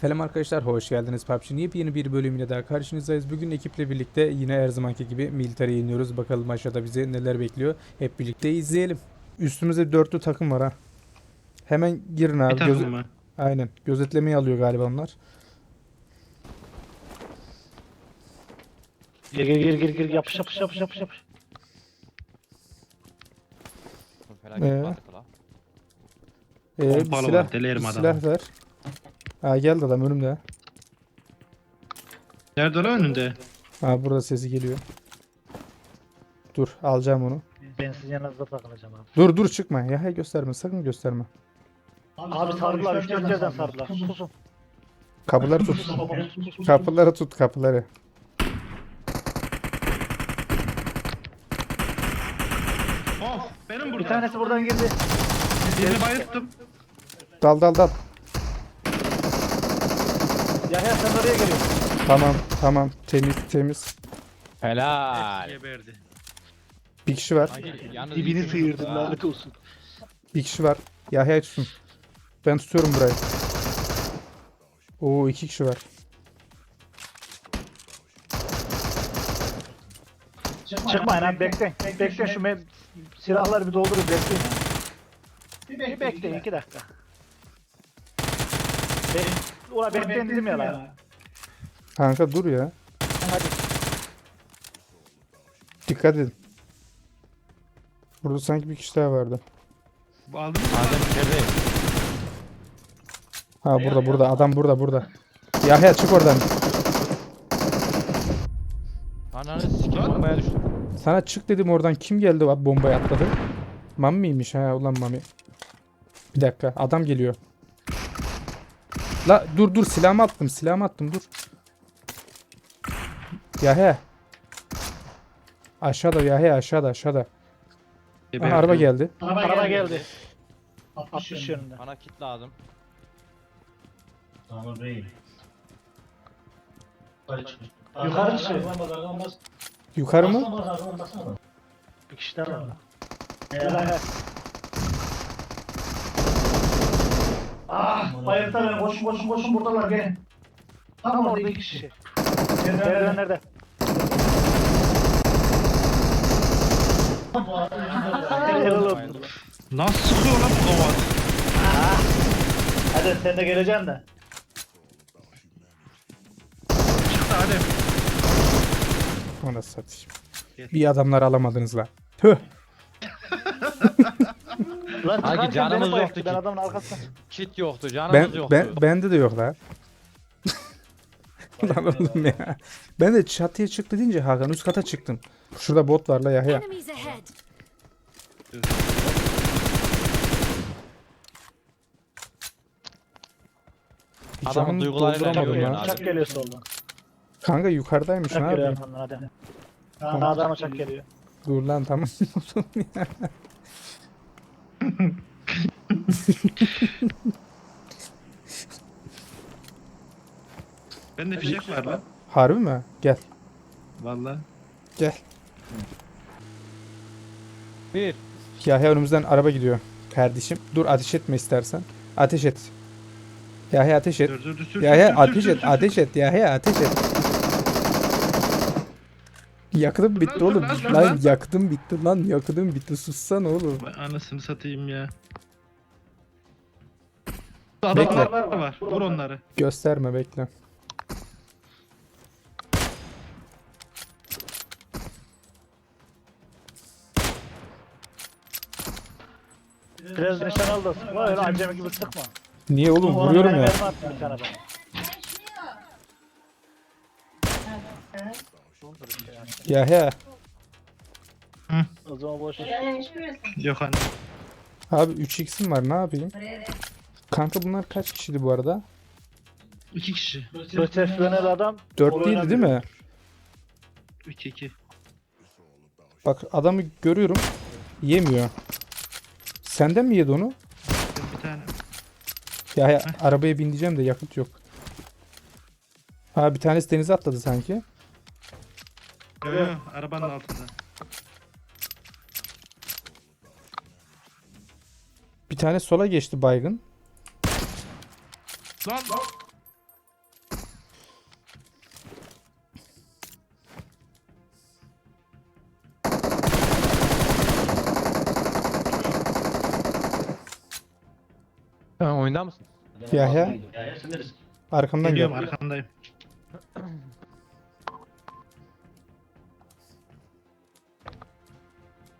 Selam arkadaşlar, hoş geldiniz PUBG'nin yepyeni bir bölümüyle daha karşınızdayız. Bugün ekiple birlikte yine her zamanki gibi military iniyoruz. Bakalım aşağıda bizi neler bekliyor. Hep birlikte izleyelim. Üstümüzde dörtlü takım var ha. Hemen girin abi. Bir takım mı? Aynen. Gözetlemeyi alıyor galiba onlar. Gir gir gir gir gir yapış yapış yapış yapış yapış. Ee? Felaket. Ee, bir Pompalı silah, var, bir adamı. silah ver. Ha geldi adam önümde. Nerede lan önünde? Ha burada sesi geliyor. Dur alacağım onu. Ben sizin yanınızda takılacağım abi. Dur dur çıkma. Ya hey, gösterme sakın gösterme. Abi sardılar 3 4 yerden sardılar. Susun. Kapıları tut. Kapıları tut kapıları. Of benim burada. Bir tanesi buradan girdi. Birini bayılttım. Dal dal dal. Yahya sen oraya geliyorsun. Tamam tamam temiz temiz. Helal. Geberdi. Bir kişi var. Sanki yalnız Dibini ha. lanet olsun. Bir kişi var. Yahya tutsun. Ben tutuyorum burayı. Oo iki kişi var. Çıkmayın abi bekleyin. Bekleyin şu me- silahları bir doldurun bekleyin. Bir bekleyin 2 dakika. Be Ula bekleyin dedim ya lan. Kanka dur ya. Hadi. Dikkat edin. Burada sanki bir kişi daha vardı. Bu aldın mı? Adem içerideyim. Ha burada burada adam burada burada. Yahya çık oradan. Ananı sikim bombaya düştüm. Sana çık dedim oradan kim geldi abi bombayı atladı? Mami miymiş ha ulan Mami. Bir dakika adam geliyor. La dur dur silahımı attım silahımı attım dur. Yahya. Aşağıda Yahya aşağıda aşağıda. Aha, Geberdi. araba geldi. Araba geldi. 60 yönünde. Bana kit lazım. Yukarı çık. Yukarı mı? Bir kişi daha var. Helal. Bayıltlar beni. Koşun koşun koşun buradalar gelin. Tam orada iki kişi. Nerede nerede? Helal olsun. Nasıl sıkıyor lan bu kovat? Hadi sen de geleceksin de. Çıktı Adem. Ona satayım. Bir adamlar alamadınız la. Tüh. Lan Hangi çıkarken canımız beni bayılttı, yoktu Ben ki? adamın arkasına. Kit yoktu, canımız Ben, yoktu. ben, bende de yok la. Lan oğlum ya. Ben de çatıya çıktı deyince Hakan üst kata çıktım. Şurada bot var la Yahya. Enemies ahead. Bir Adamın canını duygularıyla dolduramadım oynuyor lan. abi. Çak geliyor soldan. Kanka yukarıdaymış ne Çak geliyor yapayım? arkamdan hadi. Daha adama çak geliyor. Dur lan tamam. Bende fişek var lan. Harbi mi? Gel. Valla. Gel. Bir. Yahya önümüzden araba gidiyor. Kardeşim. Dur ateş etme istersen. Ateş et. Yahya ateş et. Dur dur dur. Yahya ateş et. Ateş et. Yahya ateş et. Yakıtım bitti oğlum. lan, lan, Lan lan. yakıtım bitti lan. Yakıtım bitti. Sussana oğlum. Vay Anasını satayım ya. Adamlar var. Vur onları. Gösterme bekle. Biraz nişan al da sıkma öyle acemi gibi sıkma. Niye oğlum Ona vuruyorum ya. mermi attım bir tane bana. Yahya. O zaman boş. Yok anne. Abi 3x'im var ne yapayım? Kanka bunlar kaç kişiydi bu arada? İki kişi. Profesyonel adam. 4 Oyun değildi değil mi? oynamıyor. İki iki. Bak adamı görüyorum. Yemiyor. Senden mi yedi onu? Bir tane. Ya, ya arabaya bineceğim de yakıt yok. Ha bir tanesi denize atladı sanki. Yo yo arabanın altında. Bir tane sola geçti baygın. Lan lan. Ha, oyunda mısın? Yahya. Yahya? Arkamdan gel. Geliyorum arkandayım.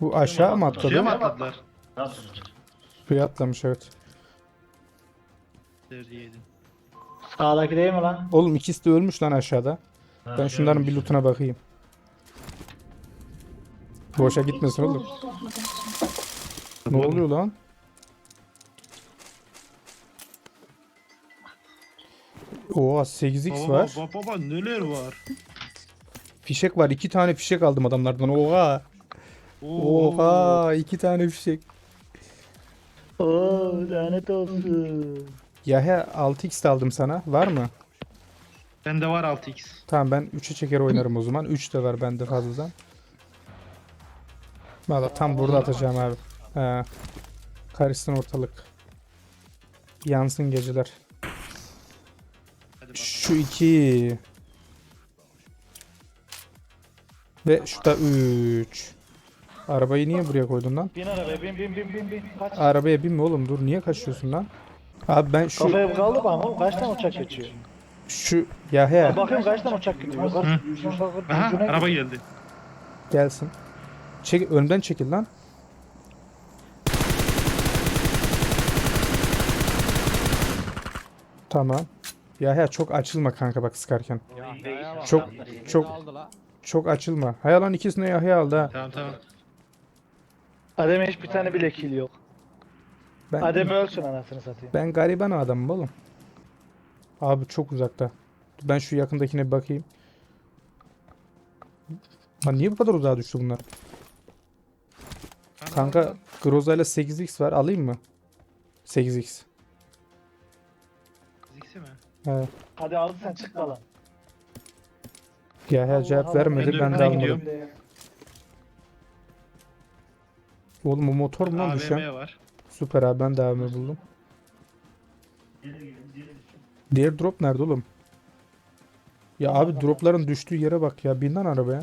Bu aşağı mı Suya mı atladı? atladılar? Suya atlamış evet. Sağdaki değil mi lan? Oğlum ikisi de ölmüş lan aşağıda. Ben şunların bir lootuna bakayım. Boşa gitmesin oğlum. Ne oluyor lan? Oha 8x Baba, var. baba baba neler var? Fişek var. iki tane fişek aldım adamlardan. Oha. Oo. Oha. iki tane fişek. Oo lanet olsun. Yahya 6x de aldım sana. Var mı? Bende var 6x. Tamam ben 3'e çeker oynarım o zaman. 3 de var bende fazladan. Valla tam burada atacağım abi. He. Karışsın ortalık. Yansın geceler. Hadi bakalım. Şu iki. Ve şu da 3. Arabayı niye buraya koydun lan? Bin arabaya bin bin bin bin bin. Kaç? Arabaya binme oğlum dur niye kaçıyorsun lan? Abi ben şu Kafaya kaldı bana oğlum kaç tane uçak geçiyor? şu Yahya Bakıyorum kaç tane uçak gidiyor. Yukarı- yukarı- Aha araba geldi. gelsin. Çek önden çekil lan. Tamam. Yahya çok açılma kanka bak sıkarken. Çok- çok-. Çok açılma. Hay lan ikisini Yahya aldı ha. Tamam tamam. Adem'e hiç bir tane bile kill yok. Ben, Adem ölsün anasını satayım. ben gariban adamım oğlum. Abi çok uzakta. Ben şu yakındakine bir bakayım. Lan niye bu kadar uzağa düştü bunlar? Kanka Groza ile 8x var alayım mı? 8x. Fiziksi mi? He. Hadi aldı sen çık falan. Yahya cevap vermedi Ben de ben de önden almadım. gidiyorum. Oğlum o motor mu lan düşen? AVM var. Süper abi ben de AVM buldum. Diğer drop nerede oğlum? Ya abi dropların düştüğü yere bak ya. Bin lan arabaya.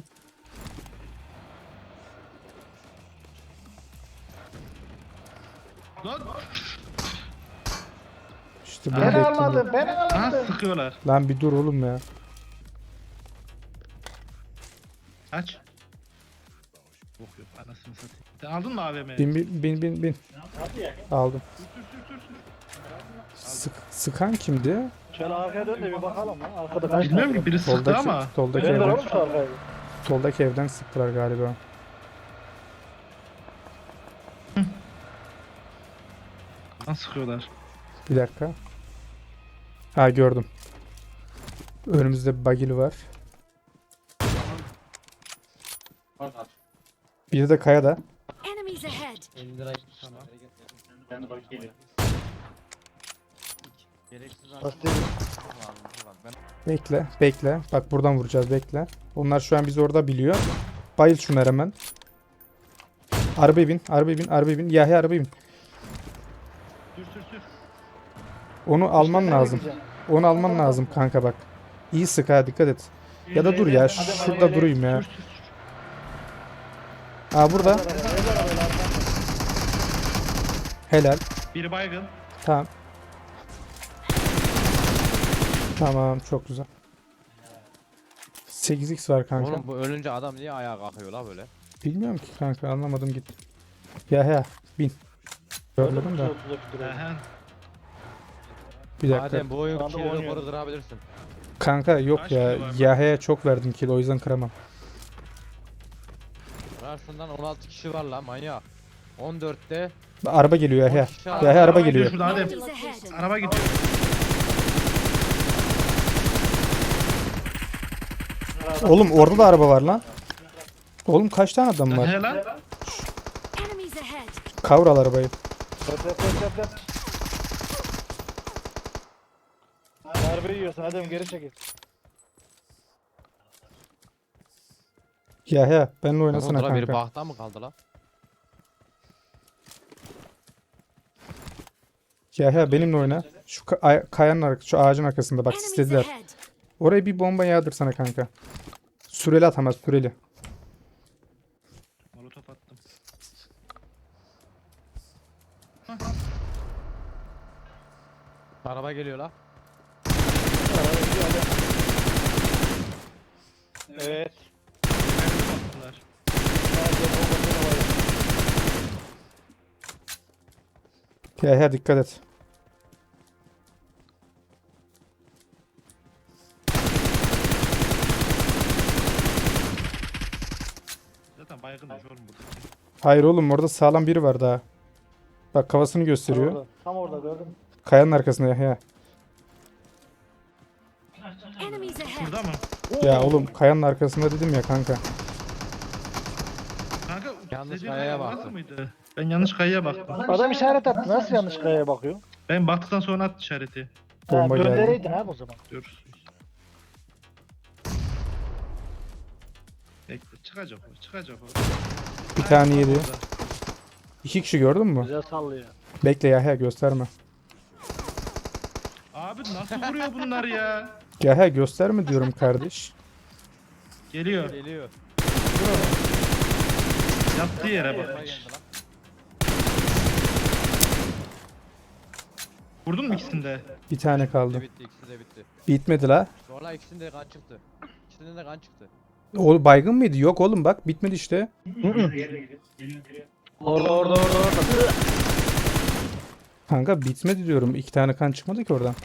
Lan. İşte bunu Ben bekliyorum. Aha almadım. sıkıyorlar. Lan bir dur oğlum ya. Aç. Yok yok anasını satayım. Sen aldın mı AVM'yi? Bin bin bin bin bin. Aldım. Sık, sıkan kimdi? Şöyle arkaya dön de bir bakalım lan. Arkada kaç Bilmiyorum ki biri sıktı Soldaki, ama. soldaki, de evden, oğlum şu soldaki evden sıktılar galiba. Nasıl sıkıyorlar? Bir dakika. Ha gördüm. Önümüzde bir bagili var. Bir de kayada. Ahead. Bekle, bekle. Bak buradan vuracağız, bekle. Onlar şu an bizi orada biliyor. Bayıl şunlar hemen. Arabaya bin, arabaya bin, arabaya bin. Yahya arabaya bin. Sür sür sür. Onu alman lazım. Onu alman lazım kanka bak. İyi sık ha dikkat et. Ya da dur ya şurada durayım ya. Aa burada. Helal. Biri baygın. Tamam. Tamam çok güzel. 8x var kanka. Oğlum bu ölünce adam niye ayağa kalkıyor la böyle? Bilmiyorum ki kanka anlamadım git. Ya he bin. Görmedim de. Aha. Bir dakika. Madem bu oyun oynuyor. rekoru kırabilirsin. Kanka yok Kaç ya. kilo var? Yahya'ya çok verdim kill o yüzden kıramam. Ya şundan 16 kişi var la manyak. 14'te Araba geliyor 10 Yahya. Yahya araba Araba geliyor. şurada hadi. Araba gidiyor. Oğlum orada da araba var lan. Oğlum kaç tane adam var? He lan. Kavral arabayı. Yap. Darbe yiyorsun Adem geri çekil. Yahya benimle oynasana biri kanka. bahta mı kaldı la? Yahya benimle oyna. Şu ka- ay- kayanın ar- şu ağacın arkasında bak istediler. Oraya bir bomba yağdırsana kanka. Süreli atamaz süreli. Molotof attım. Araba geliyor la. Evet. Baktılar. Yahya dikkat et. Hayır oğlum orada sağlam biri var daha. Bak kafasını Tam gösteriyor. orada, tam orada gördüm. Kayanın arkasında ahead. Burada mı? Ya oğlum kayanın arkasında dedim ya kanka. Kanka Yanlış kayaya kaya baktım. mıydı? Ben yanlış kayaya baktım. Adam işaret attı. Nasıl yanlış kayaya bakıyor? Ben baktıktan sonra at işareti. Bomba ha, geldi. göndereydin abi o zaman. Dur. Bekle çıkacak o çıkacak o. Bir tane yedi. İki kişi gördün mü? Güzel sallıyor. Bekle Yahya gösterme. Abi nasıl vuruyor bunlar ya? Yahya gösterme diyorum kardeş. Geliyor. Geliyor. Yattığı yere bak. Vurdun mu ikisini de? Bir tane İkisi kaldı. de bitti, ikisi de bitti. Bitmedi la. Valla ikisinde kan çıktı. İkisinden de kan çıktı. O baygın mıydı? Yok oğlum bak bitmedi işte. Orada orada orada orada. Kanka bitmedi diyorum. İki tane kan çıkmadı ki oradan.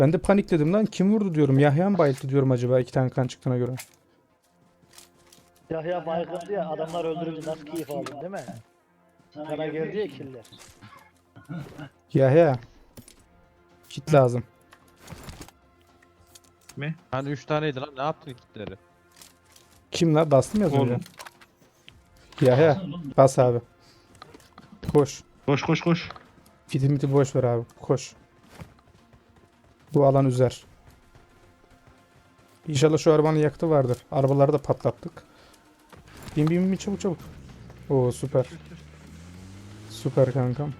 Ben de panikledim lan. Kim vurdu diyorum. Yahya mı bayılttı diyorum acaba iki tane kan çıktığına göre. Yahya baygındı ya adamlar öldürünce nasıl keyif aldın değil mi? Sana geldi ya killer. Yahya. Kit lazım. Mi? Hani 3 taneydi lan ne yaptın kitleri? Kim la? Bastım ya az önce. Oğlum. Yahya. Bas abi. Koş. Koş koş koş. Fiti miti boş ver abi. Koş. Bu alan üzer. İnşallah şu arabanın yakıtı vardır. Arabaları da patlattık. Bin bin bin çabuk çabuk. Oo süper. Süper kankam.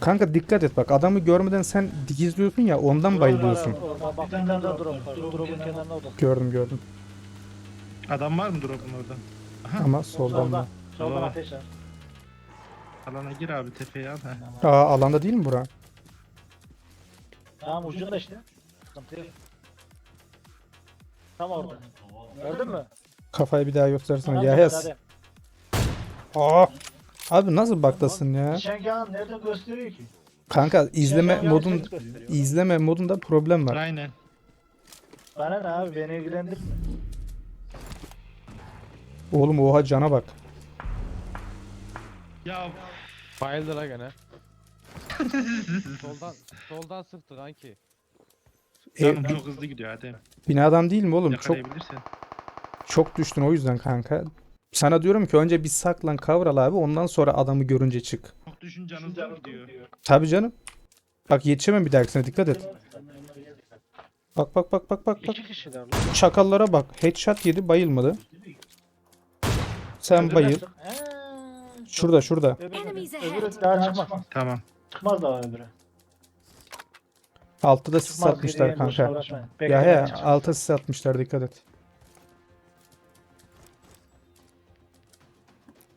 Kanka dikkat et bak adamı görmeden sen dikizliyorsun ya ondan bayılıyorsun. Orada bak kenarda drop var. Drop'un kenarına o da. Gördüm gördüm. Adam var mı drop'un orada? Aha. Ama soldan Soldan. da. Soldan Tamam. ateş var. Alana gir abi tepeye al. He. Aa alanda değil mi bura? Tamam ucunda işte. Sıkıntı yok. Tam orada. Gördün mü? Kafayı bir daha göstersene. Ya hes. Aa. Abi nasıl baktasın ya? Nişangahın nerede gösteriyor ki? Kanka izleme Nişangahı modun gösteriyor. izleme modunda problem var. Aynen. Bana ne abi beni ilgilendirmiyor. Oğlum oha cana bak. Ya Bayıldı la gene. soldan soldan sıktı kanki. canım çok hızlı gidiyor hadi. Binadan değil mi oğlum? Çok Yakalayabilirsen. çok düştün o yüzden kanka. Sana diyorum ki önce bir saklan kavral abi ondan sonra adamı görünce çık. Çok düşün canınız da gidiyor. Tabii canım. Bak yetişemem bir dahakisine dikkat et. Bak bak bak bak bak bak. İki kişiler lan. Çakallara bak. Headshot yedi bayılmadı. Sen bayıl. Şurada şurada. Öbürü, daha çıkmaz. Tamam. Çıkmaz daha öbürü. Altta da sis Çıkmaz. atmışlar geriye kanka. uğraşmayın. Ya ya çıkacak. alta sis atmışlar dikkat et.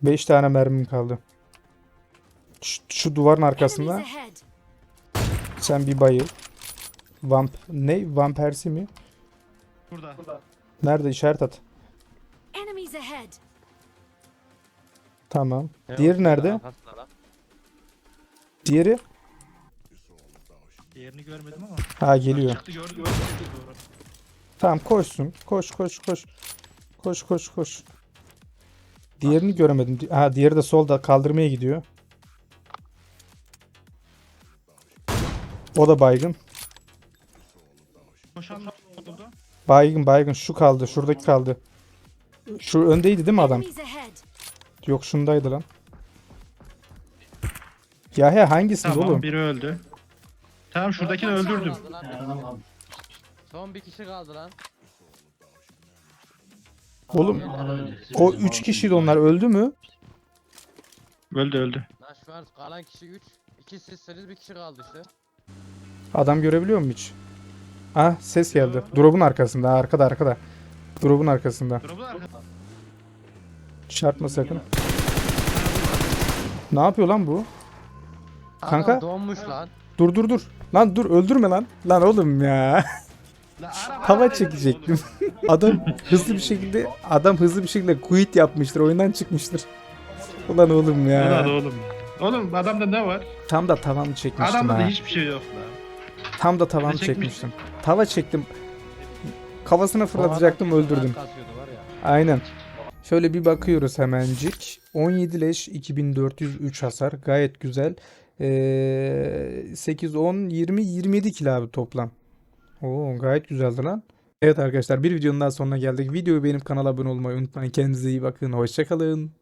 5 tane mermim kaldı. Şu, şu duvarın arkasında sen bir bayıl. Vamp ne? Vampersi mi? Burada. Nerede işaret at. Enemies ahead. Tamam. Ne Diğeri oldu nerede? arkasında lan? Diğeri? Yerini görmedim ama. Ha geliyor. Çıktı gördüm. Doğru. Tamam koşsun. Koş koş koş. Koş koş koş. Diğerini göremedim. Di- Ha diğeri de solda kaldırmaya gidiyor. O da baygın. Koşan da oldu. Baygın baygın şu kaldı. Şuradaki kaldı. Şu öndeydi değil mi adam? Enemies ahead. Yok şundaydı lan. Ya he hangisiniz Tamam oğlum? biri öldü. Tamam şuradakini öldürdüm. lan. Son bir kişi kaldı lan. Oğlum o 3 kişiydi onlar öldü mü? Öldü öldü. Lan şu an kalan kişi 3. 2 sizseniz bir kişi kaldı işte. Adam görebiliyor mu hiç? Ah ses geldi. Drop'un arkasında arkada arkada. Drop'un arkasında. Drop'un arkasında. Çarpma sakın. Ne yapıyor lan bu? Kanka? Adam donmuş lan. Dur dur dur. Lan dur öldürme lan. Lan oğlum ya. Hava çekecektim. adam hızlı bir şekilde adam hızlı bir şekilde quit yapmıştır. Oyundan çıkmıştır. Ulan oğlum Ulan ya. oğlum. Oğlum adamda ne var? Tam da tavan çekmiştim Adamda da ha. hiçbir şey yok la. Tam da tavan Ne çekmiş? çekmiştim. Tava çektim. Kafasına fırlatacaktım öldürdüm. Kasıyordu var ya. Aynen. Şöyle bir bakıyoruz hemencik. 17 leş 2403 hasar. Gayet güzel. Ee, 8, 10, 20, 27 kilo abi toplam. Oo gayet güzeldi lan. Evet arkadaşlar bir videonun daha sonuna geldik. Videoyu beğenip kanala abone olmayı unutmayın. Kendinize iyi bakın. Hoşçakalın.